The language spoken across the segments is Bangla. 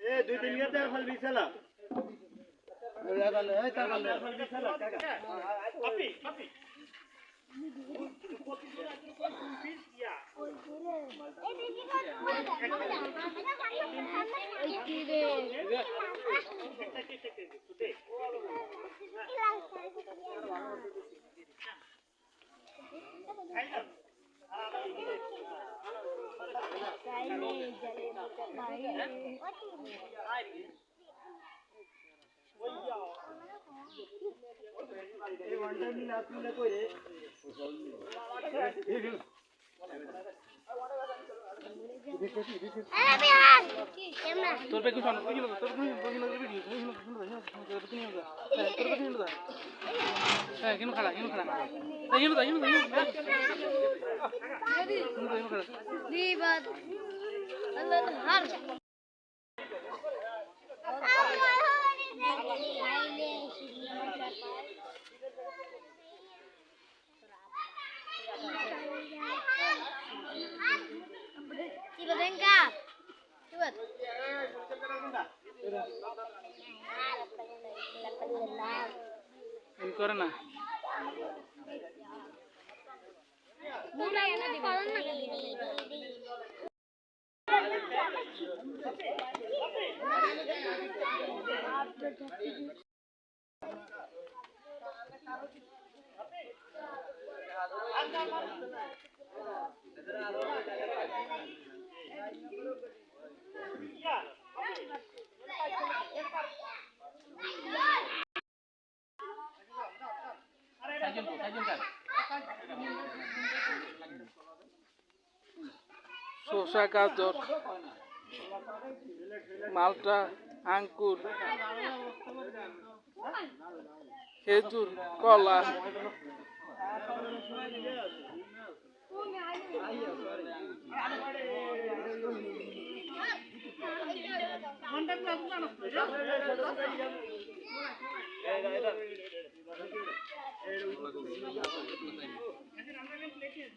এ দুই তিন গেতে আর ফল বিছালা আপি আপি তোর পেছনে শোন ওই হলো তোর পেছনে ওই হলো ভিডিও ওই হলো শুনতে দাও তোর পেছনে হলো হ্যাঁ তোর পেছনে হলো হ্যাঁ কেন খালা কেন খালা এই হলো এই হলো এই হলো এই হলো খালা Tiba এম করে না Mulai di তো সাইকেল কার শসা গাজর মালটা আঙ্কুর খেজুর কলা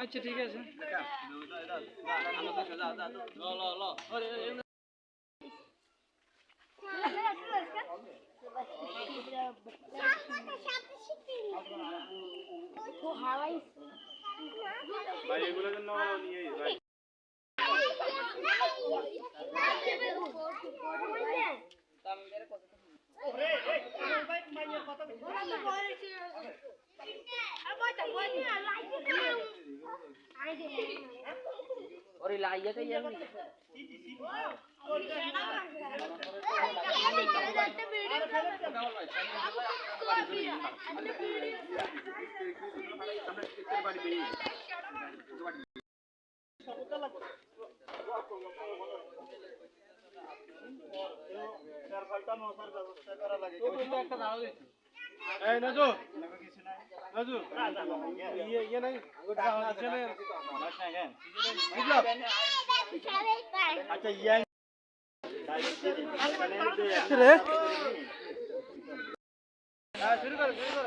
আচ্ছা ঠিক আছে। ভাই এগুলোর জন্য নিয়ে ভাই চার ফালটা মশার ব্যবস্থা করা আচ্ছা ইয়াং। শুরু কর শুরু কর।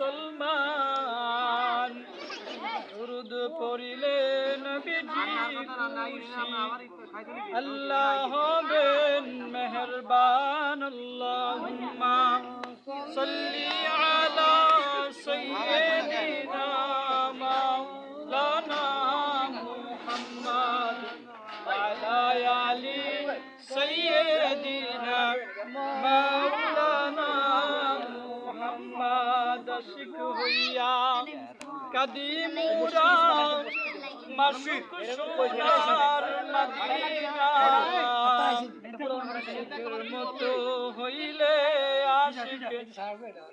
মুসলমান। দুরুদ পড়িলে আল্লাহ হবেন মেহরবান আল্লাহুম্মা। সাল্লি কাদিমুরা মাসুক সোনার মদিনা মতো হইলে আশিক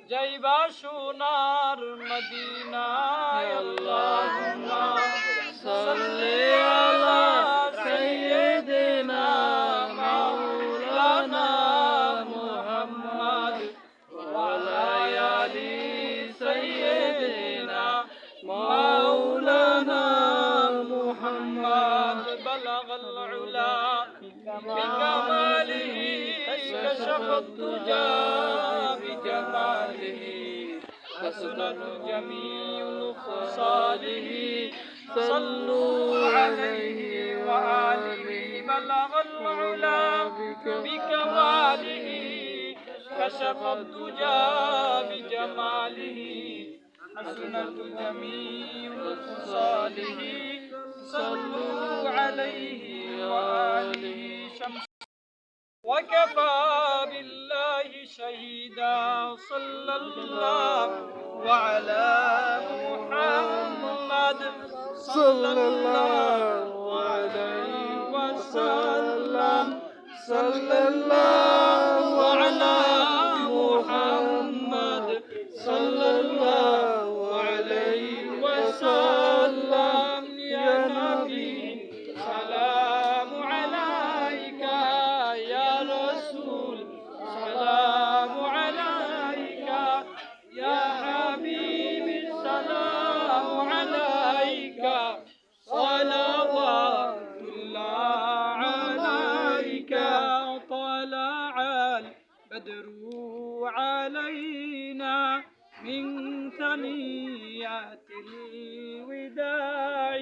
যাইবা সোনার মদিনা আল্লাহুম্মা সাল্লি بكماله كشف الدجى بجماله. حسنت جميع خصاله صلوا عليه وآله. بلغ العلا بكماله كشف الدجى بجماله. حسنت جميع خصاله صلوا عليه وآله. وكفى بالله شهيدا صلى الله وعلى محمد صلى الله عليه وسلم. صلى الله البدر علينا من ثنيات الوداع.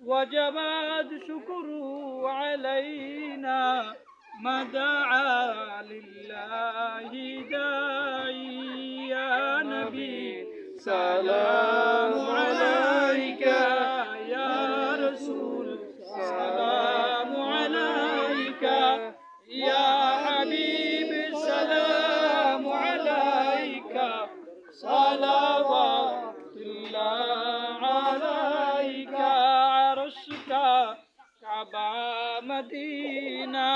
وجب الشكر علينا ما دعا لله داعي. يا نبي سلام عليك. ना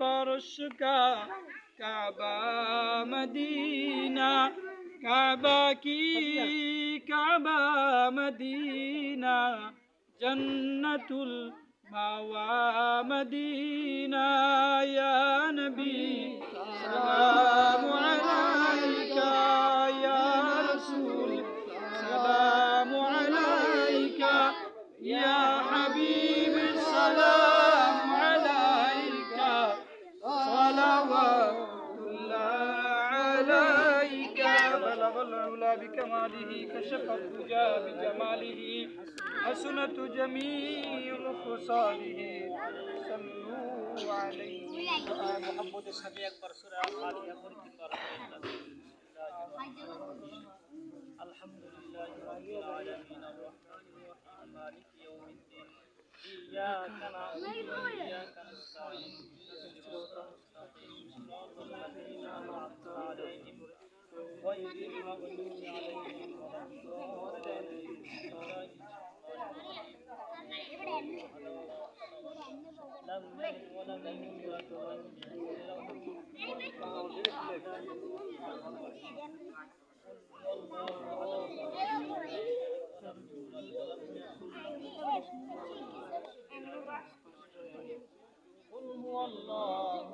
परुष का काबा मदीना काबा की काबा मदीना जन्नतुल मावा मदीना या नबी सलाम अलैका या रसूल सलाम अलैका या بجماله كشف الدجى بجماله حسنت جميع خصاله. صلوا عليه. محمد الشبيك الحمد لله رب العالمين الرحمن الرحيم مالك يوم الدين إياك نعبد وإياك نستعين. هو الله